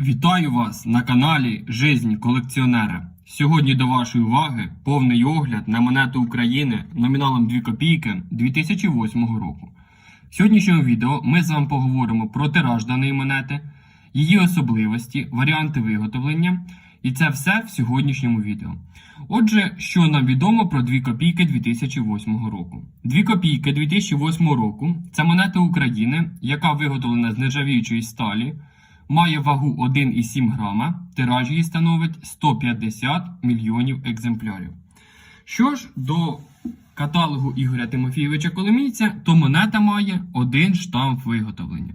Вітаю вас на каналі Жизнь колекціонера. Сьогодні до вашої уваги повний огляд на монету України номіналом 2 копійки 2008 року. В сьогоднішньому відео ми з вами поговоримо про тираж даної монети, її особливості, варіанти виготовлення, і це все в сьогоднішньому відео. Отже, що нам відомо про 2 копійки 2008 року? 2 копійки 2008 року це монета України, яка виготовлена з нержавіючої сталі, має вагу 1,7 грама, тираж її становить 150 мільйонів екземплярів. Що ж до каталогу Ігоря Тимофійовича Коломійця, то монета має один штамп виготовлення.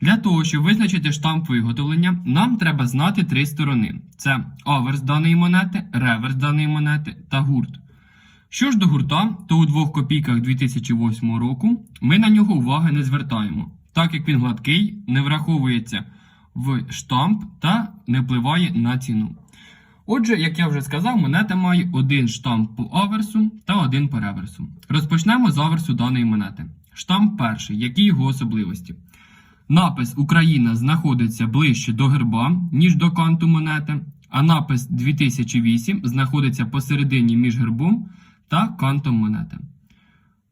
Для того, щоб визначити штамп виготовлення, нам треба знати три сторони: це аверс даної монети, реверс даної монети та гурт. Що ж до гурта, то у двох копійках 2008 року ми на нього уваги не звертаємо, так як він гладкий, не враховується в штамп та не впливає на ціну. Отже, як я вже сказав, монета має один штамп по аверсу та один по реверсу. Розпочнемо з аверсу даної монети. Штамп перший, які його особливості. Напис Україна знаходиться ближче до герба, ніж до канту монети, а напис 2008 знаходиться посередині між гербом та кантом монети.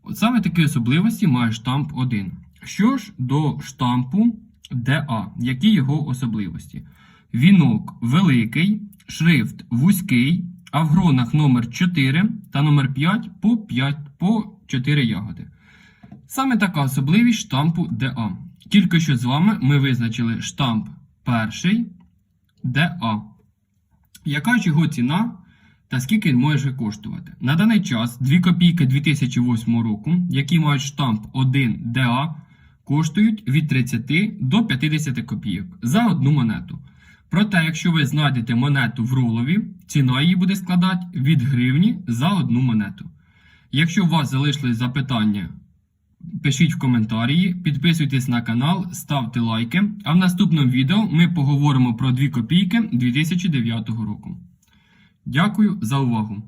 От саме такі особливості має штамп 1. Що ж до штампу DA, які його особливості? Вінок великий, шрифт вузький, а в гронах номер 4 та номер 5 по 5 по 4 ягоди. Саме така особливість штампу DA. Тільки що з вами ми визначили штамп перший DA. Яка ж його ціна та скільки він може коштувати? На даний час 2 копійки 2008 року, які мають штамп 1 DA, коштують від 30 до 50 копійок за одну монету. Проте, якщо ви знайдете монету в ролові, ціна її буде складати від гривні за одну монету. Якщо у вас залишились запитання, пишіть в коментарі, підписуйтесь на канал, ставте лайки. А в наступному відео ми поговоримо про 2 копійки 2009 року. Дякую за увагу!